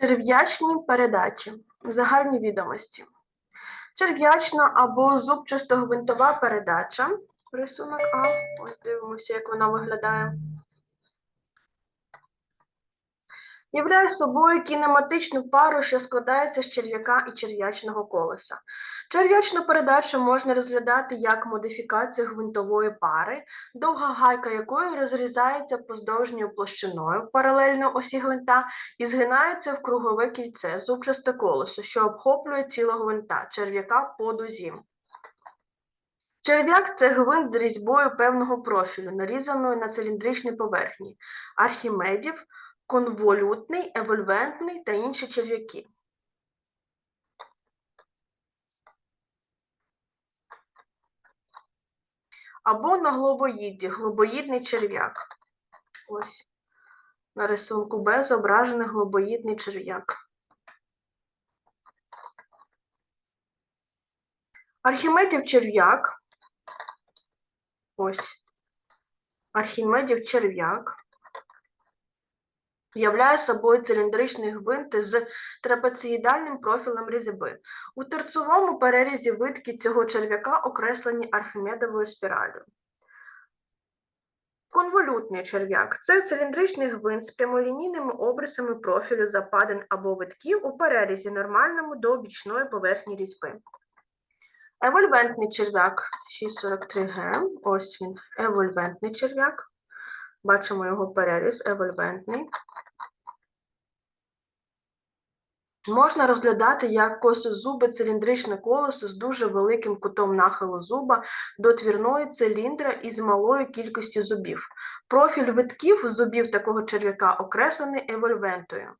Черв'ячні передачі. Загальні відомості. Черв'ячна або зубчасто-гвинтова передача. Рисунок А. Ось дивимося, як вона виглядає. Являє собою кінематичну пару, що складається з черв'яка і черв'ячного колеса. Черв'ячну передачу можна розглядати як модифікацію гвинтової пари, довга гайка якої розрізається поздовжньою площиною паралельно осі гвинта і згинається в кругове кільце зубчасте колесо, що обхоплює тіло гвинта, черв'яка по дузі. Черв'як це гвинт з різьбою певного профілю, нарізаною на циліндричній поверхні, архімедів, конволютний, евольвентний та інші черв'яки. Або на глобоїді, глобоїдний черв'як. Ось на рисунку Б зображений глобоїдний черв'як. Архімедів черв'як. Ось. Архімедів черв'як являє собою циліндричний гвинт з трапеціїдальним профілем різьби. У торцовому перерізі витки цього черв'яка окреслені архімедовою спіраллю. Конволютний черв'як це циліндричний гвинт з прямолінійними обрисами профілю западин або витків у перерізі нормальному до бічної поверхні різьби. Евольвентний черв'як 643Г. Ось він, евольвентний черв'як. Бачимо його переріз, евольвентний. Можна розглядати як косозубе циліндричне колесо з дуже великим кутом нахилу зуба до твірної циліндра із малою кількістю зубів. Профіль витків зубів такого черв'яка окреслений евольвентою.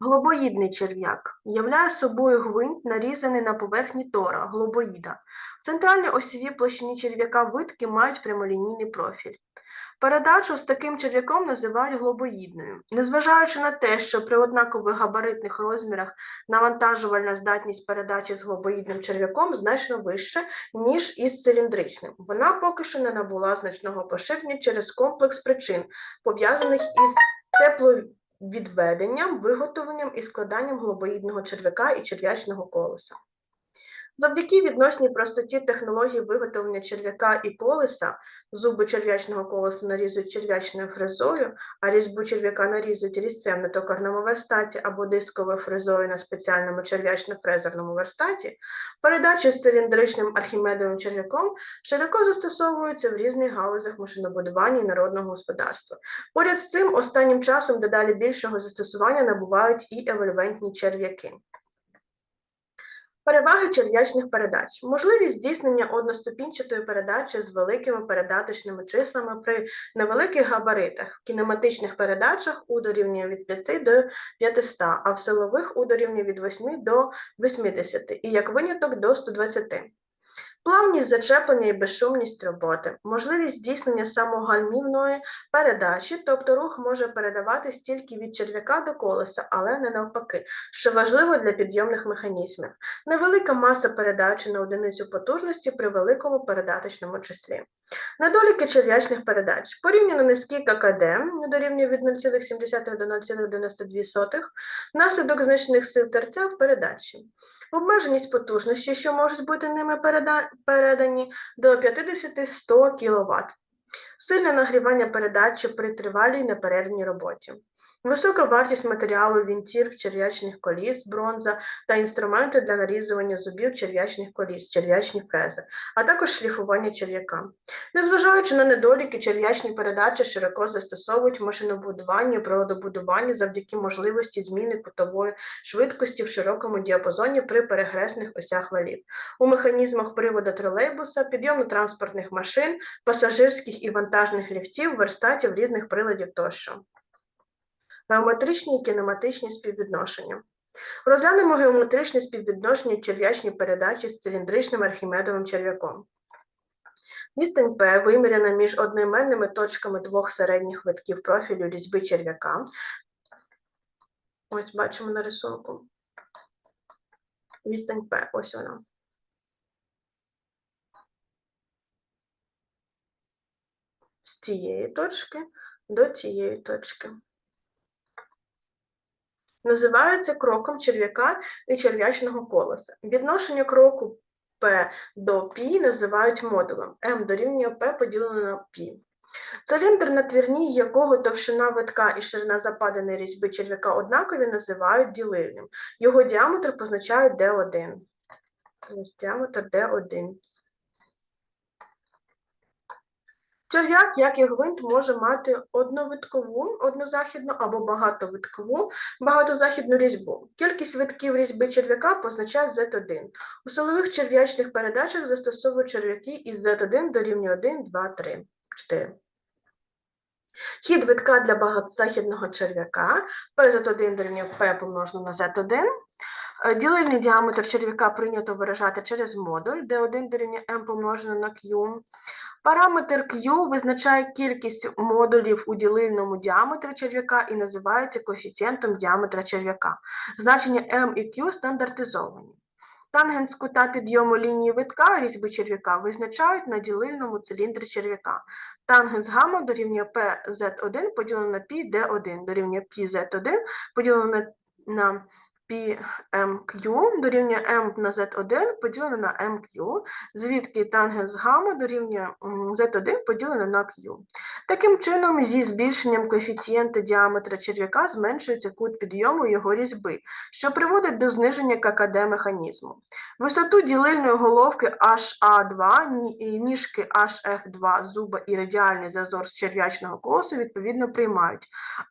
Глобоїдний черв'як являє собою гвинт, нарізаний на поверхні тора, глобоїда. В центральній осьовій площині черв'яка витки мають прямолінійний профіль. Передачу з таким черв'яком називають глобоїдною. Незважаючи на те, що при однакових габаритних розмірах навантажувальна здатність передачі з глобоїдним черв'яком значно вища, ніж із циліндричним. Вона поки що не набула значного поширення через комплекс причин, пов'язаних із тепловідведенням, виготовленням і складанням глобоїдного черв'яка і черв'ячного колеса. Завдяки відносній простоті технології виготовлення черв'яка і колеса, зуби черв'ячного колеса нарізують черв'ячною фрезою, а різьбу черв'яка нарізують різцем на токарному верстаті або дисковою фрезою на спеціальному черв'ячно-фрезерному верстаті, передачі з циліндричним архімедовим черв'яком широко застосовуються в різних галузях машинобудування і народного господарства. Поряд з цим останнім часом дедалі більшого застосування набувають і евольвентні черв'яки. Переваги черв'ячних передач. Можливість здійснення одноступінчатої передачі з великими передаточними числами при невеликих габаритах, в кінематичних передачах у дорівнює від 5 до 500, а в силових у дорівнює від 8 до 80 і як виняток до 120. Плавність зачеплення і безшумність роботи, можливість здійснення самогальмівної передачі, тобто рух може передаватись тільки від черв'яка до колеса, але не навпаки, що важливо для підйомних механізмів. Невелика маса передачі на одиницю потужності при великому передаточному числі. Недоліки черв'ячних передач. Порівняно низький ККД, дорівнює від 0,7 до 0,92, внаслідок значних сил терця в передачі. Обмеженість потужності, що можуть бути ними передані до 50-100 кВт. Сильне нагрівання передачі при тривалій неперервній роботі. Висока вартість матеріалу вінтір, черв'ячних коліс, бронза та інструменти для нарізування зубів черв'ячних коліс, черв'ячні фрези, а також шліфування черв'яка. Незважаючи на недоліки, черв'ячні передачі широко застосовують в машинобудуванні і завдяки можливості зміни кутової швидкості в широкому діапазоні при перехресних осях валів, у механізмах приводу тролейбуса, підйомно-транспортних машин, пасажирських і вантажних ліфтів, верстатів різних приладів тощо. Геометричні і кінематичні співвідношення. Розглянемо геометричне співвідношення черв'ячні передачі з циліндричним архімедовим черв'яком. Відстань P виміряна між одноіменними точками двох середніх витків профілю різьби черв'яка. Ось бачимо на рисунку. Відстань P, ось вона. З цієї точки до цієї точки. Називається кроком черв'яка і черв'ячного колеса. Відношення кроку P до π називають модулем. m дорівнює P поділено на π. Циліндр, на твірні якого товщина витка і ширина западаної різьби черв'яка однакові, називають ділильним. Його діаметр позначають D1. Ось діаметр D1. Черв'як, як і гвинт, може мати одновиткову, однозахідну або багатовиткову, багатозахідну різьбу. Кількість витків різьби черв'яка позначають Z1. У силових черв'ячних передачах застосовують черв'яки із Z1 до рівня 1, 2, 3, 4. Хід витка для багатозахідного черв'яка PZ1 дорівнює P помножено на Z1. Е, Ділильний діаметр черв'яка прийнято виражати через модуль, де 1 дорівнює m помножено на Q. Параметр Q визначає кількість модулів у ділильному діаметрі черв'яка і називається коефіцієнтом діаметра черв'яка. Значення m і Q стандартизовані. Тангенс кута підйому лінії витка різьби черв'яка визначають на ділильному циліндрі черв'яка. Тангенс гамма дорівнює PZ1 поділено на PD1 дорівнює PZ1 поділено на PMQ дорівнює M на Z1 поділено на MQ, звідки тангенс гамма дорівнює Z1 поділено на Q. Таким чином, зі збільшенням коефіцієнта діаметра черв'яка зменшується кут підйому його різьби, що приводить до зниження ККД механізму. Висоту ділильної головки HA2, ні- ніжки HF2 зуба і радіальний зазор з черв'ячного колосу відповідно приймають.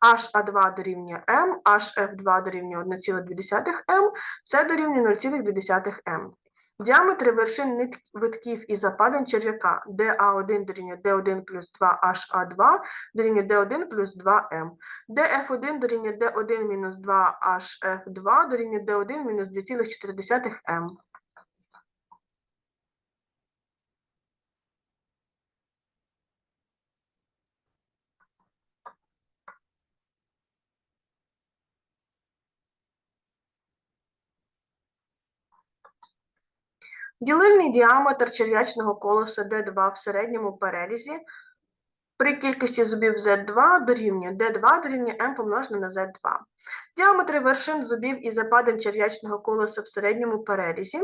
HA2 дорівнює M, HF2 дорівнює 1,2 m, це дорівнює 0,2 м. Діаметри вершин витків і западин черв'яка DA1 дорівнює D1 плюс 2HA2 дорівнює D1 плюс 2m. DF1 дорівнює D1 мінус 2HF2 дорівнює D1 мінус 2,4 m. Ділильний діаметр черв'ячного колеса D2 в середньому перерізі при кількості зубів Z2 дорівнює D2 дорівнює M помножене на Z2. Діаметри вершин зубів і западин черв'ячного колеса в середньому перерізі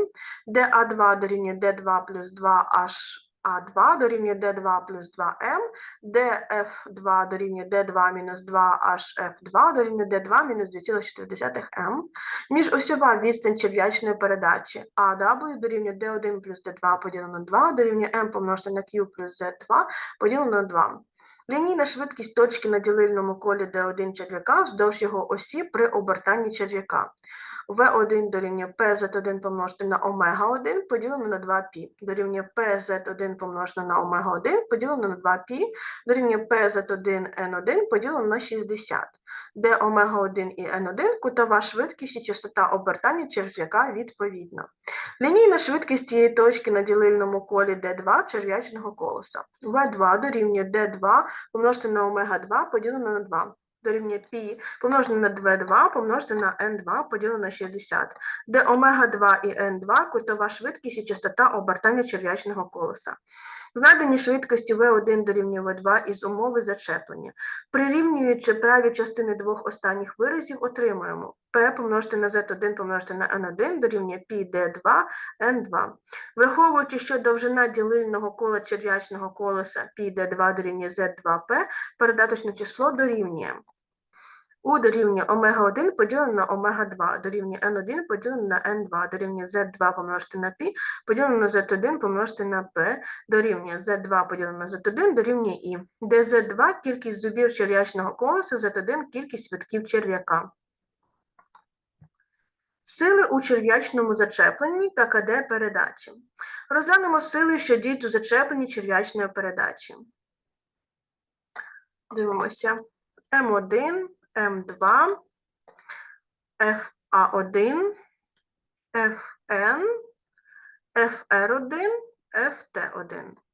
DA2 дорівнює D2 плюс 2HA2 дорівнює D2 плюс 2M, DF2 дорівнює D2 мінус 2HF2 дорівнює D2 мінус 2,4m. Міжосьова відстань черв'ячної передачі AW дорівнює D1 плюс D2 поділено на 2 дорівнює M помножити на Q плюс Z2 поділено на 2. Лінійна швидкість точки на ділильному колі D1 черв'яка вздовж його осі при обертанні черв'яка. V1 дорівнює PZ1 помножити на омега-1 поділено на 2π. Дорівнює PZ1 помножити на омега-1 поділено на 2π. Дорівнює PZ1 N1 поділено на 60 де омега-1 і N1 кутова швидкість і частота обертання черв'яка відповідно. Лінійна швидкість цієї точки на ділильному колі D2 черв'ячного колеса. V2 дорівнює D2 помножити на омега-2 поділено на 2 Дорівнює π помножити на V2 помножити на N2 поділено на 60, де омега-2 і N2 кутова швидкість і частота обертання черв'ячного колеса. Знайдені швидкості V1 дорівнює V2 із умови зачеплення. Прирівнюючи праві частини двох останніх виразів, отримуємо P помножити на Z1 помножити на N1 дорівнює πd2 N2. Враховуючи, що довжина ділильного кола черв'ячного колеса πd2 дорівнює Z2P, передаточне число дорівнює U дорівнює омега-1 поділено на омега-2, дорівнює N1 поділено на N2, дорівнює Z2 помножити на π, поділено на Z1 помножити на P, дорівнює Z2 поділено на Z1 дорівнює І, де Z2 – кількість зубів черв'ячного колеса, Z1 – кількість витків черв'яка. Сили у черв'ячному зачепленні та КД передачі. Розглянемо сили, що діють у зачепленні черв'ячної передачі. Дивимося. М1, М2, ФА1, ФН, ФР1, ФТ1.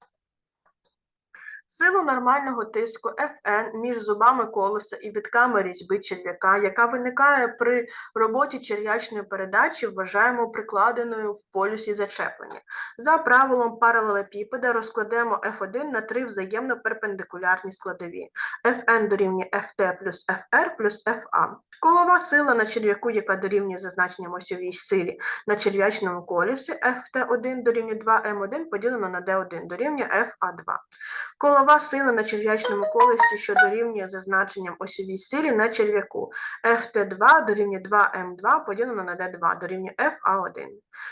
Силу нормального тиску Fn між зубами колеса і вітками різьби черв'яка, яка виникає при роботі черв'ячної передачі, вважаємо прикладеною в полюсі зачеплення. За правилом паралелепіпеда розкладемо F1 на три взаємно перпендикулярні складові. Fn дорівнює Ft плюс Fr плюс Fa. Колова сила на черв'яку, яка дорівнює за значенням осьовій силі на черв'ячному колесі Ft1 дорівнює 2m1 поділено на d1 дорівнює Fa2. Колова сила на черв'ячному колесі, що дорівнює за значенням осьовій силі на черв'яку. Ft2 дорівнює 2m2 поділено на d2 дорівнює Fa1.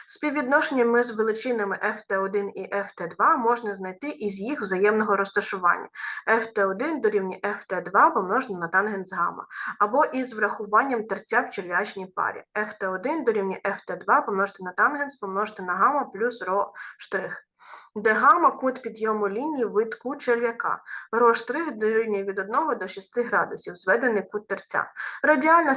Співвідношення між величинами Ft1 і Ft2 можна знайти із їх взаємного розташування. Ft1 дорівнює Ft2 помножено на тангенс гамма, або із врахуванням терця в черв'ячній парі. Ft1 дорівнює Ft2 помножити на тангенс помножити на гамма плюс ро штрих де гама кут підйому лінії витку черв'яка. Ро штрих дорівнює від 1 до 6 градусів, зведений кут терця. Радіальна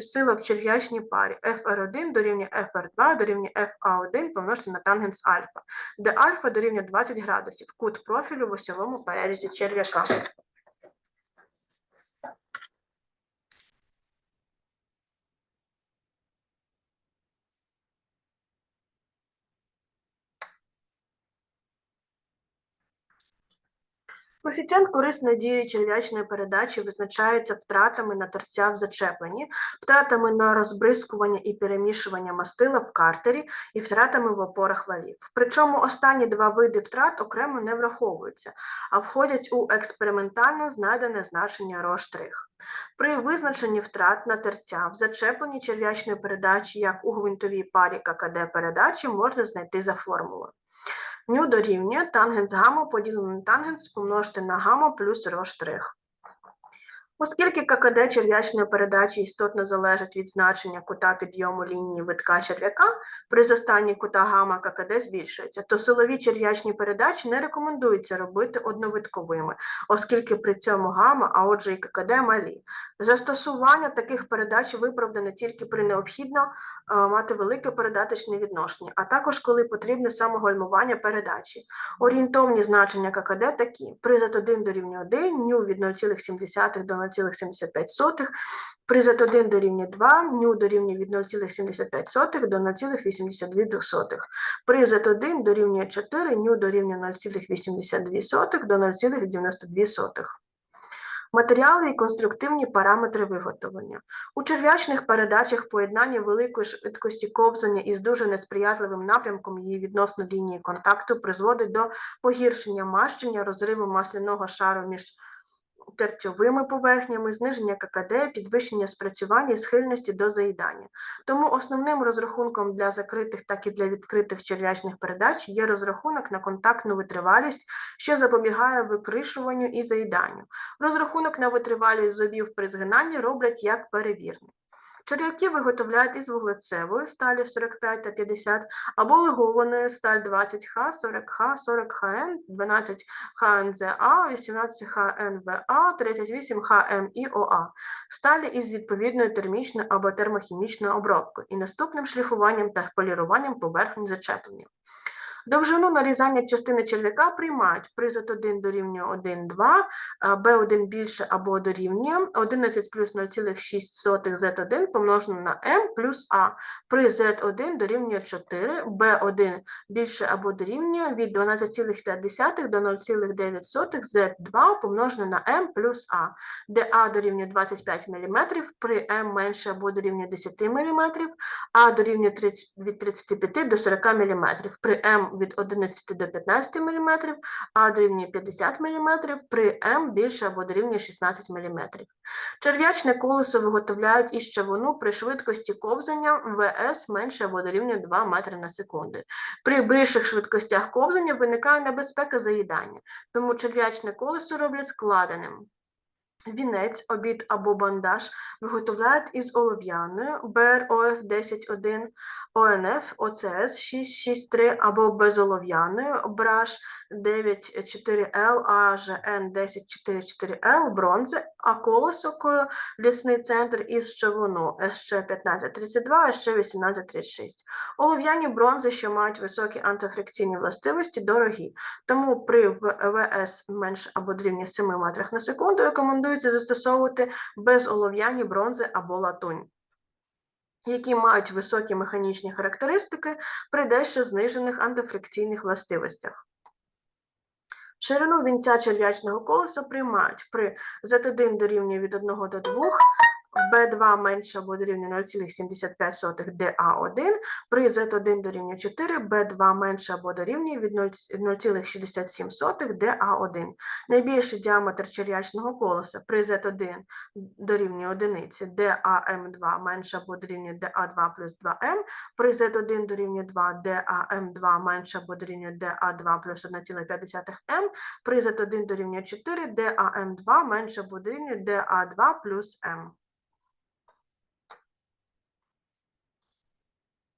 сила в черв'ячній парі FR1 дорівнює FR2 дорівнює FA1 помножити на тангенс альфа, де альфа дорівнює 20 градусів, кут профілю в осьовому перерізі черв'яка. Коефіцієнт корисної дії черв'ячної передачі визначається втратами на терця в зачепленні, втратами на розбризкування і перемішування мастила в картері і втратами в опорах валів. Причому останні два види втрат окремо не враховуються, а входять у експериментально знайдене значення ро-штрих. При визначенні втрат на терця в зачепленні черв'ячної передачі, як у гвинтовій парі ККД передачі, можна знайти за формулою. Ню дорівнює тангенс гамма поділений на тангенс помножити на гамма плюс ро штрих. Оскільки ККД черв'ячної передачі істотно залежить від значення кута підйому лінії витка черв'яка, при зростанні кута гамма ККД збільшується, то силові черв'ячні передачі не рекомендується робити одновитковими, оскільки при цьому гамма, а отже і ККД малі. Застосування таких передач виправдане тільки при необхідно е, мати велике передаточне відношення, а також коли потрібне самогольмування передачі. Орієнтовні значення ККД такі: при Z1 дорівнює 1, ню від 0,7 до 0,75, при Z1 дорівнює 2, ню дорівнює від 0,75 до 0,82, при Z1 дорівнює 4, ню дорівнює 0,82 до 0,92. Матеріали і конструктивні параметри виготовлення. У черв'ячних передачах поєднання великої швидкості ковзання із дуже несприятливим напрямком її відносно лінії контакту призводить до погіршення мащення, розриву масляного шару між терцьовими поверхнями, зниження ККД, підвищення спрацювання і схильності до заїдання. Тому основним розрахунком для закритих, так і для відкритих черв'ячних передач є розрахунок на контактну витривалість, що запобігає викришуванню і заїданню. Розрахунок на витривалість зубів при згинанні роблять як перевірний. Черв'яки виготовляють із вуглецевої сталі 45 та 50 або легованої сталь 20Х, 40Х, 40ХН, 12ХНЗА, 18ХНВА, 38ХМІОА, сталі із відповідною термічною або термохімічною обробкою і наступним шліфуванням та поліруванням поверхні зачеплення. Довжину нарізання частини черв'яка приймають. При Z1 дорівнює 1, 2, а B1 більше або дорівнює 11 плюс 0,6 Z1 помножено на M плюс A. При Z1 дорівнює 4, B1 більше або дорівнює від 12,5 до 0,9 Z2 помножено на M плюс A, де A дорівнює 25 мм, при M менше або дорівнює 10 мм, А дорівнює 30, від 35 до 40 мм, при М від 11 до 15 мм, А дорівнює 50 мм, при М більше або дорівнює 16 мм. Черв'ячне колесо виготовляють із чавуну при швидкості ковзання ВС менше або дорівнює 2 метри на секунду. При більших швидкостях ковзання виникає небезпека заїдання, тому черв'ячне колесо роблять складеним. Вінець, обід або бандаж виготовляють із олов'яною БРОФ 10.1, ОНФ, ОЦС 663 або безолов'яною браш 94Л, АЖН 1044Л, бронзи, а колесо лісний центр із човуну СЧ 1532, СЧ 1836. Олов'яні бронзи, що мають високі антифрикційні властивості, дорогі. Тому при ВС менше або дорівнює 7 метрах на секунду рекомендується застосовувати безолов'яні бронзи або латунь, які мають високі механічні характеристики при дещо знижених антифрикційних властивостях. Ширину вінця черв'ячного колеса приймають при Z1 дорівнює від 1 до 2, B2 менше або дорівнює 0,75 DA1, при Z1 дорівнює 4, B2 менше або дорівнює від 0,67 DA1. Найбільший діаметр черв'ячного колеса при Z1 дорівнює 1, DAM2 менше або дорівнює DA2 плюс 2M, при Z1 дорівнює 2, DAM2 менше або дорівнює DA2 плюс 1,5M, при Z1 дорівнює 4, DAM2 менше або дорівнює DA2 плюс M.